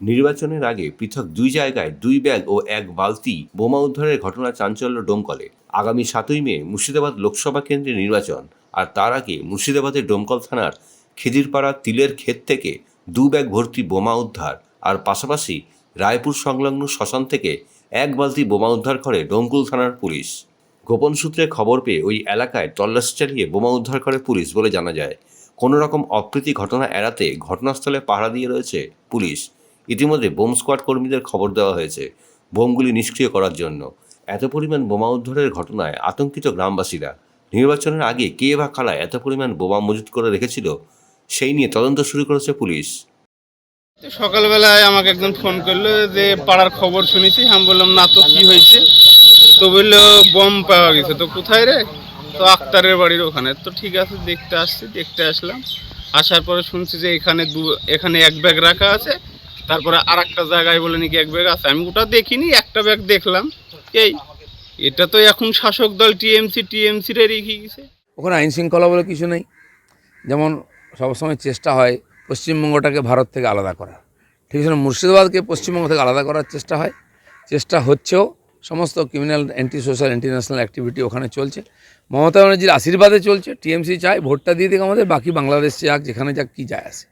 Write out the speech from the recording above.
নির্বাচনের আগে পৃথক দুই জায়গায় দুই ব্যাগ ও এক বালতি বোমা উদ্ধারের ঘটনা চাঞ্চল্য ডোমকলে। আগামী সাতই মে মুর্শিদাবাদ লোকসভা কেন্দ্রে নির্বাচন, আর তার আগে মুর্শিদাবাদের ডোমকল থানার খিদিরপাড়া তিলের ক্ষেত থেকে দু ব্যাগ ভর্তি বোমা উদ্ধার, আর পাশাপাশি রায়পুর সংলগ্ন শ্মশান থেকে এক বালতি বোমা উদ্ধার করে ডোমকুল থানার পুলিশ। গোপন সূত্রে খবর পেয়ে ওই এলাকায় তল্লাশি চালিয়ে বোমা উদ্ধার করে পুলিশ বলে জানা যায়। কোনো রকম অপ্রীতি ঘটনা এড়াতে ঘটনাস্থলে পাহারা দিয়ে রয়েছে পুলিশ। ইতিমধ্যে বোম স্কোয়াড কর্মীদের খবর দেওয়া হয়েছে বোমগুলি নিষ্ক্রিয় করার জন্য। এত পরিমাণ বোমা উদ্ধারের ঘটনায় আতঙ্কিত গ্রামবাসীরা। নির্বাচনের আগে কে বা কারা এত পরিমাণ বোমা মজুত করে রেখেছিল, সেই নিয়ে তদন্ত শুরু করেছে পুলিশ। সকালবেলায় আমাকে একজন ফোন করল যে, পাড়ার খবর শুনেছি? আমি বললাম, না তো, কি হয়েছে? তো বলল, বম পাওয়া গেছে। তো কোথায় রে? তো আক্তারের বাড়ির ওখানে। তো ঠিক আছে, দেখতে আসছি। দেখতে আসলাম। আসার পরে শুনছি যে এখানে দু, এখানে এক ব্যাগ রাখা আছে। তারপরে আর একটা জায়গায় বলে নাকি এক ব্যাগ আছে, আমি ওটা দেখিনি, একটা ব্যাগ দেখলাম। এই, এটা তো এখন শাসক দল টিএমসি টিএমসি রে রেখে গেছে। ওখানে আইন শৃঙ্খলা বলে কিছু নেই। যেমন সবসময় চেষ্টা হয় পশ্চিমবঙ্গটাকে ভারত থেকে আলাদা করা ঠিক আছে, মুর্শিদাবাদকে পশ্চিমবঙ্গ থেকে আলাদা করার চেষ্টা হয়। চেষ্টা হচ্ছেও, সমস্ত criminal anti social international activity ওখানে চলছে। মমতা ব্যানার্জির আশীর্বাদে চলছে, টিএমসি চায়, ভোটটা দিয়ে দিক আমাদের, বাকি বাংলাদেশ যাক, যেখানে যাক, কী যায় আসে।